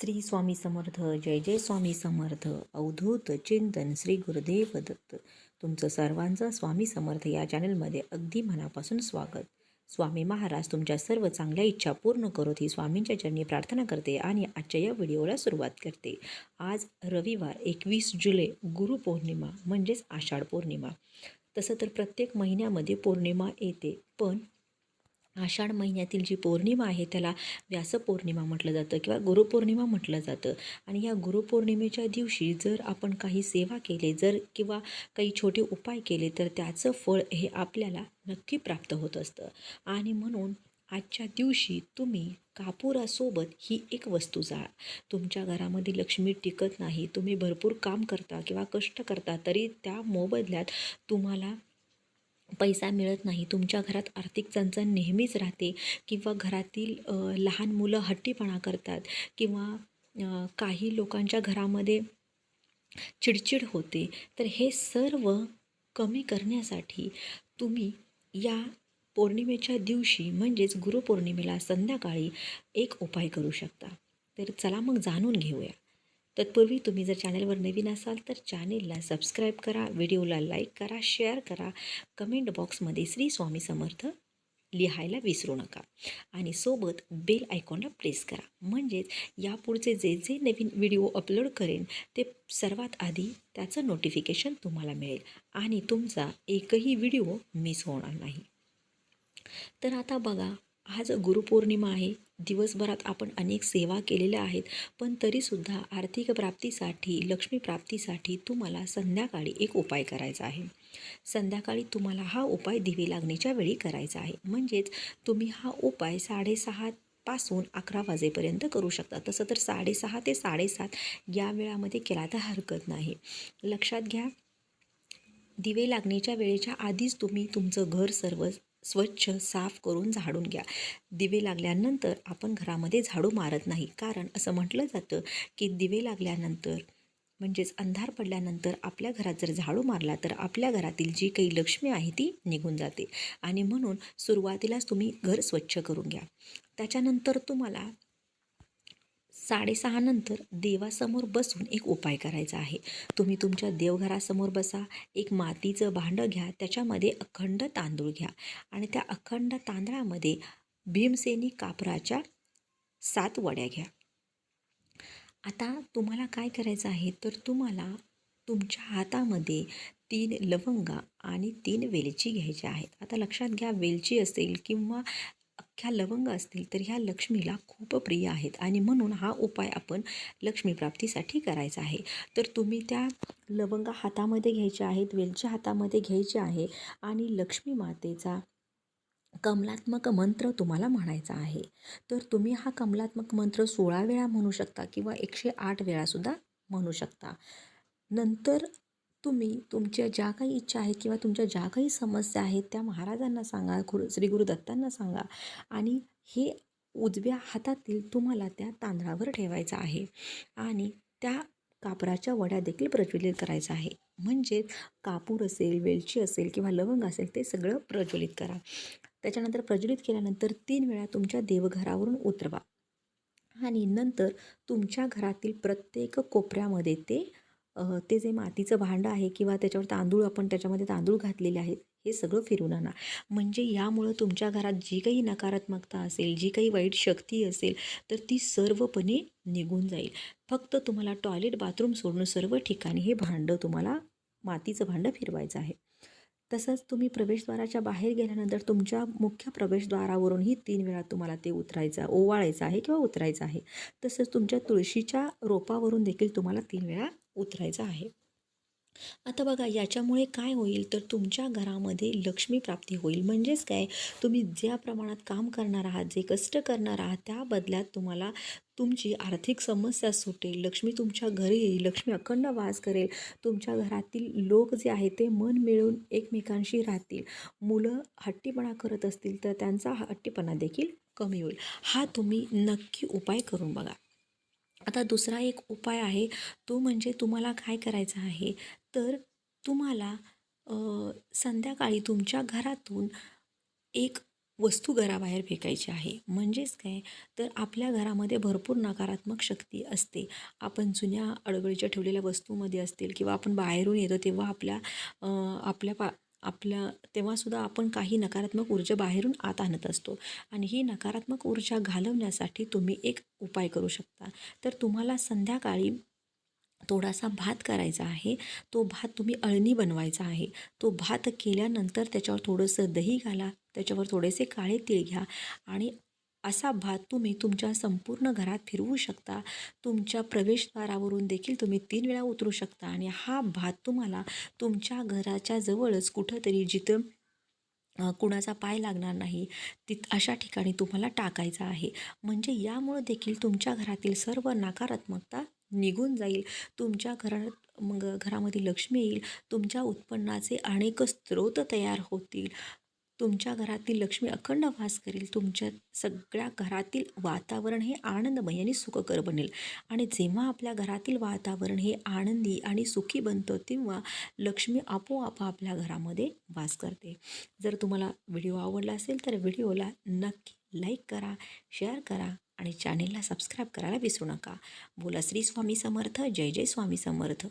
श्री स्वामी समर्थ जय जय स्वामी समर्थ. अवधूत चिंतन श्री गुरुदेव दत्त. तुमचं सर्वांचं स्वामी समर्थ या चॅनलमध्ये अगदी मनापासून स्वागत. स्वामी महाराज तुमच्या सर्व चांगल्या इच्छा पूर्ण करोत ही स्वामींच्या चरणी प्रार्थना करते आणि आजच्या या व्हिडिओला सुरुवात करते. आज रविवार एकवीस जुलै गुरुपौर्णिमा म्हणजेच आषाढ पौर्णिमा. तसं तर प्रत्येक महिन्यामध्ये पौर्णिमा येते पण आषाढ महिन्यातील जी पौर्णिमा आहे त्याला व्यासपौर्णिमा म्हटलं जातं किंवा गुरुपौर्णिमा म्हटलं जातं. आणि या गुरुपौर्णिमेच्या दिवशी जर आपण काही सेवा केले जर किंवा काही छोटे उपाय केले तर त्याचं फळ हे आपल्याला नक्की प्राप्त होत असतं. आणि म्हणून आजच्या दिवशी तुम्ही कापुरासोबत ही एक वस्तू जाळा तुमच्या घरामध्ये लक्ष्मी टिकत नाही तुम्ही भरपूर काम करता किंवा कष्ट करता तरी त्या मोबदल्यात तुम्हाला पैसा मिळत नाही. तुमच्या घरात आर्थिक चणचण नेहमीच राहते किंवा घरातील लहान मुलं हट्टीपणा करतात किंवा काही लोकांच्या घरामध्ये चिडचिड होते. तर हे सर्व कमी करण्यासाठी तुम्ही या पौर्णिमेच्या दिवशी म्हणजेच गुरुपौर्णिमेला संध्याकाळी एक उपाय करू शकता. तर चला मग जाणून घेऊया. तत्पूर्वी तुम्ही जर चॅनलवर नवीन असाल तर चॅनेलला सबस्क्राईब करा व्हिडिओला लाईक करा शेअर करा. कमेंट बॉक्समध्ये श्री स्वामी समर्थ लिहायला विसरू नका. आणि सोबत बेल आयकॉनला प्रेस करा. म्हणजेच यापुढचे जे जे नवीन व्हिडिओ अपलोड करेन ते सर्वात आधी त्याचं नोटिफिकेशन तुम्हाला मिळेल. आणि तुमचा एकही व्हिडिओ मिस होणार नाही. तर आता बघा आज गुरुपौर्णिमा आहे. दिवसभरात आपण अनेक सेवा केलेल्या आहेत पण तरीसुद्धा आर्थिक प्राप्तीसाठी लक्ष्मी प्राप्तीसाठी तुम्हाला संध्याकाळी एक उपाय करायचा आहे. संध्याकाळी तुम्हाला हा उपाय दिवे लागण्याच्या वेळी करायचा आहे. म्हणजेच तुम्ही हा उपाय साडेसहा पासून अकरा वाजेपर्यंत करू शकता. तसं तर साडेसहा ते साडेसात या वेळामध्ये केला तर हरकत नाही. लक्षात घ्या दिवे लागण्याच्या वेळेच्या आधीच तुम्ही तुमचं घर सर्व स्वच्छ साफ करून झाडून घ्या. दिवे लागल्यानंतर आपण घरामध्ये झाडू मारत नाही. कारण असं म्हटलं जातं की दिवे लागल्यानंतर म्हणजेच अंधार पडल्यानंतर आपल्या घरात जर झाडू मारला तर आपल्या घरातील जी काही लक्ष्मी आहे ती निघून जाते. आणि म्हणून सुरुवातीलाच तुम्ही घर स्वच्छ करून घ्या. त्याच्यानंतर तुम्हाला साडेसहानंतर देवासमोर बसून एक उपाय करायचा आहे. तुम्ही तुमच्या देवघरासमोर बसा एक मातीचं भांडं घ्या त्याच्यामध्ये अखंड तांदूळ घ्या आणि त्या अखंड तांदळामध्ये भीमसेनी कापराच्या सात वड्या घ्या. आता तुम्हाला काय करायचं आहे? तर तुम्हाला तुमच्या हातामध्ये तीन लवंगा आणि तीन वेलची घ्यायच्या आहेत. आता लक्षात घ्या वेलची असेल किंवा ह्या लवंग असतील तर ह्या लक्ष्मीला खूप प्रिय आहेत. आणि म्हणून हा उपाय आपण लक्ष्मीप्राप्तीसाठी करायचा आहे. तर तुम्ही त्या लवंगा हातामध्ये घ्यायच्या आहेत वेलच्या हातामध्ये घ्यायचे आहे आणि लक्ष्मी मातेचा कमलात्मक मंत्र तुम्हाला म्हणायचा आहे. तर तुम्ही हा कमलात्मक मंत्र सोळा वेळा म्हणू शकता किंवा एकशे आठ वेळासुद्धा म्हणू शकता. नंतर तुम्ही तुमच्या ज्या काही इच्छा आहेत किंवा तुमच्या ज्या काही समस्या आहेत त्या महाराजांना सांगा गुरु श्री गुरुदत्तांना सांगा आणि हे उजव्या हातातील तुम्हाला त्या तांदळावर ठेवायचं आहे आणि त्या कापराच्या वड्या देखील प्रज्वलित करायचं आहे. म्हणजेच कापूर असेल वेलची असेल किंवा लवंग असेल ते सगळं प्रज्वलित करा. त्याच्यानंतर प्रज्वलित केल्यानंतर तीन वेळा तुमच्या देवघरावरून उतरवा आणि नंतर तुमच्या घरातील प्रत्येक कोपऱ्यामध्ये ते ते जे मातीचं भांडं आहे किंवा त्याच्यावर तांदूळ आपण त्याच्यामध्ये तांदूळ घातलेले आहेत हे सगळं फिरून आणा. म्हणजे यामुळं तुमच्या घरात जी काही नकारात्मकता असेल जी काही वाईट शक्ती असेल तर ती सर्वपणे निघून जाईल. फक्त तुम्हाला टॉयलेट बाथरूम सोडून सर्व ठिकाणी हे भांडं तुम्हाला मातीचं भांडं फिरवायचं आहे. तसंच तुम्ही प्रवेशद्वाराच्या बाहेर गेल्यानंतर तुमच्या मुख्य प्रवेशद्वारावरूनही तीन वेळा तुम्हाला ते उतरायचं ओवाळायचं आहे किंवा उतरायचं आहे. तसंच तुमच्या तुळशीच्या रोपावरून देखील तुम्हाला तीन वेळा उतरायचं आहे. आता बघा याच्यामुळे काय होईल? तर तुमच्या घरामध्ये लक्ष्मी प्राप्ती होईल. म्हणजेच काय? तुम्ही ज्या प्रमाणात काम करणार आहात जे कष्ट करणार आहात त्या बदल्यात तुम्हाला तुमची आर्थिक समस्या सुटेल. लक्ष्मी तुमच्या घरी येईल. लक्ष्मी अखंड वास करेल. तुमच्या घरातील लोक जे आहेत ते मन मिळून एकमेकांशी राहतील. मुलं हट्टीपणा करत असतील तर त्यांचा हट्टीपणा देखील कमी होईल. हा तुम्ही नक्की उपाय करून बघा. आता दुसरा एक उपाय आहे तो म्हणजे तुम्हाला काय करायचं आहे? तर तुम्हाला संध्याकाळी तुमच्या घरातून एक वस्तू घराबाहेर फेकायची आहे. म्हणजेच काय? तर आपल्या घरामध्ये भरपूर नकारात्मक शक्ती असते. आपण जुन्या अडगळीच्या ठेवलेल्या वस्तूमध्ये असतील किंवा आपण बाहेरून येतो तेव्हा आपल्या आपल्या पा आपल्या तेव्हासुद्धा आपण काही नकारात्मक ऊर्जा बाहेरून आत आणत असतो. आणि ही नकारात्मक ऊर्जा घालवण्यासाठी तुम्ही एक उपाय करू शकता. तर तुम्हाला संध्याकाळी थोडासा भात करायचा आहे. तो भात तुम्ही अळणी बनवायचा आहे. तो भात केल्यानंतर त्याच्यावर थोडंसं दही घाला. त्याच्यावर थोडेसे काळे तीळ घ्या. आणि असा भात तुम्ही तुमच्या संपूर्ण घरात फिरवू शकता. तुमच्या प्रवेशद्वारावरून देखील तुम्ही तीन वेळा उतरू शकता. आणि हा भात तुम्हाला तुमच्या घराच्या जवळच कुठंतरी जिथं कुणाचा पाय लागणार नाही तित अशा ठिकाणी तुम्हाला टाकायचा आहे. म्हणजे यामुळं देखील तुमच्या घरातील सर्व नकारात्मकता निघून जाईल. तुमच्या घरात मग घरामध्ये लक्ष्मी येईल. तुमच्या उत्पन्नाचे अनेक स्रोत तयार होतील. तुमच्या घरातील लक्ष्मी अखंड वास करेल. तुमच्या सगळ्या घरातील वातावरण हे आनंदमय आणि सुखकर बनेल. आणि जेव्हा आपल्या घरातील वातावरण हे आनंदी आणि सुखी बनतं तेव्हा लक्ष्मी आपोआप आपल्या घरामध्ये वास करते. जर तुम्हाला व्हिडिओ आवडला असेल तर व्हिडिओला नक्की लाईक करा शेअर करा आणि चॅनेलला सबस्क्राईब करायला विसरू नका. बोला श्री स्वामी समर्थ जय जय स्वामी समर्थ.